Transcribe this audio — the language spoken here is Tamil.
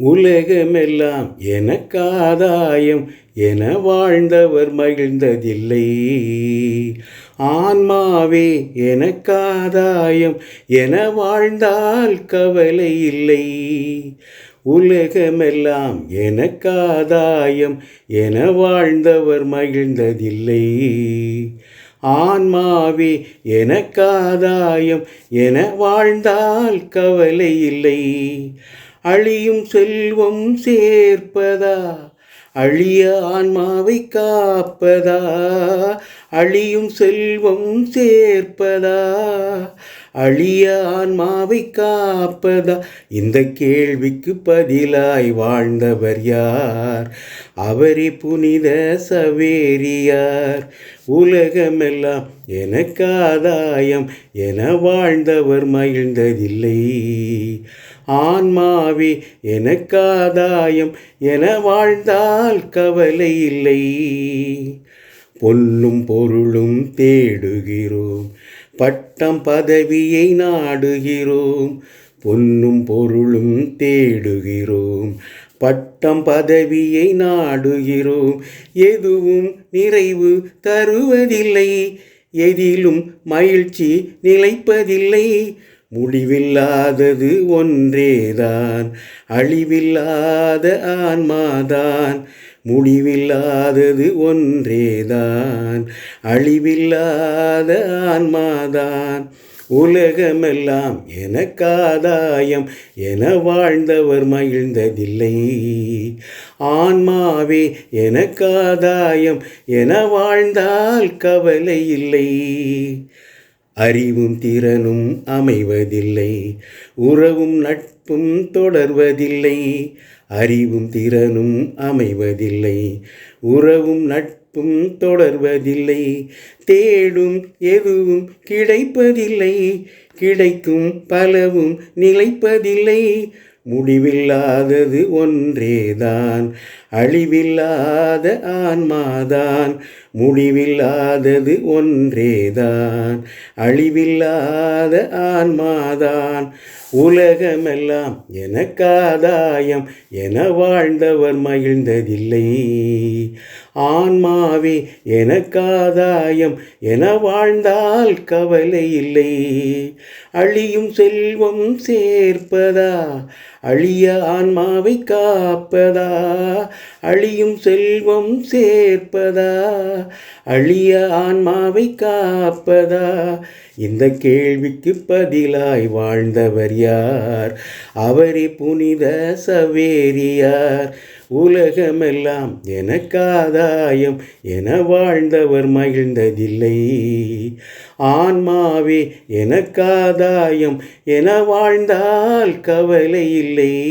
உலகமெல்லாம் எனக்காதாயம் என வாழ்ந்தவர் மகிழ்ந்ததில்லை. ஆன்மாவே எனக்காதாயம் என வாழ்ந்தால் கவலை இல்லை. உலகமெல்லாம் எனக்காதாயம் என வாழ்ந்தவர் மகிழ்ந்ததில்லை. ஆன்மாவே எனக்காதாயம் என வாழ்ந்தால் கவலை இல்லை. அழியும் செல்வம் சேர்ப்பதா? அழிய ஆன்மாவை காப்பதா? அழியும் செல்வம் சேர்ப்பதா? அழிய ஆன்மாவை காப்பதா? இந்த கேள்விக்கு பதிலாய் வாழ்ந்தவர் யார்? அவரே புனித சவேரியார். உலகமெல்லாம் எனக்காதாயம் என வாழ்ந்தவர் மகிழ்ந்ததில்லை. ஆன்மாவே எனக்காதாயம் என வாழ்ந்தால் கவலை இல்லை. பொல்லும் பொருளும் தேடுகிறோம். பட்டம் பதவியை நாடுகிறோம் பொன்னும் பொருளும் தேடுகிறோம். பட்டம் பதவியை நாடுகிறோம் எதுவும் நிறைவு தருவதில்லை எதிலும் மகிழ்ச்சி நிலைப்பதில்லை. முடிவில்லாதது ஒன்றேதான் அழிவில்லாத ஆன்மாதான். முடிவில்லாதது ஒன்றேதான் அழிவில்லாத ஆன்மாதான். உலகமெல்லாம் எனக்காதாயம் என வாழ்ந்தவர் மகிழ்ந்ததில்லை. ஆன்மாவே எனக்காதாயம் என வாழ்ந்தால் கவலை இல்லை அறிவும் திறனும் அமைவதில்லை. உறவும் நட்பும் தொடர்வதில்லை. அறிவும் திறனும் அமைவதில்லை. உறவும் நட்பும் தொடர்வதில்லை. தேடும் எதுவும் கிடைப்பதில்லை. கிடைக்கும் பலவும் நிலைப்பதில்லை. முடிவில்லாதது ஒன்றேதான் அழிவில்லாத ஆன்மாதான் முடிவில்லாதது ஒன்றேதான் அழிவில்லாத ஆன்மாதான். உலகமெல்லாம் எனக்காதாயம் என வாழ்ந்தவர் மகிழ்ந்ததில்லை. ஆன்மாவே எனக்காதாயம் என வாழ்ந்தால் கவலை இல்லை அழியும் செல்வம் சேர்ப்பதா? அழிய ஆன்மாவை காப்பதா? அழியும் செல்வம் சேர்ப்பதா? அழிய ஆன்மாவை காப்பதா? இந்த கேள்விக்கு பதிலாய் வாழ்ந்தவர் யார்? அவரே புனித சவேரியார். உலகமெல்லாம் எனக்காதாயம் என வாழ்ந்தவர் மகிழ்ந்ததில்லை. ஆன்மாவே எனக்காதாயம் என வாழ்ந்தால் கவலை இல்லை.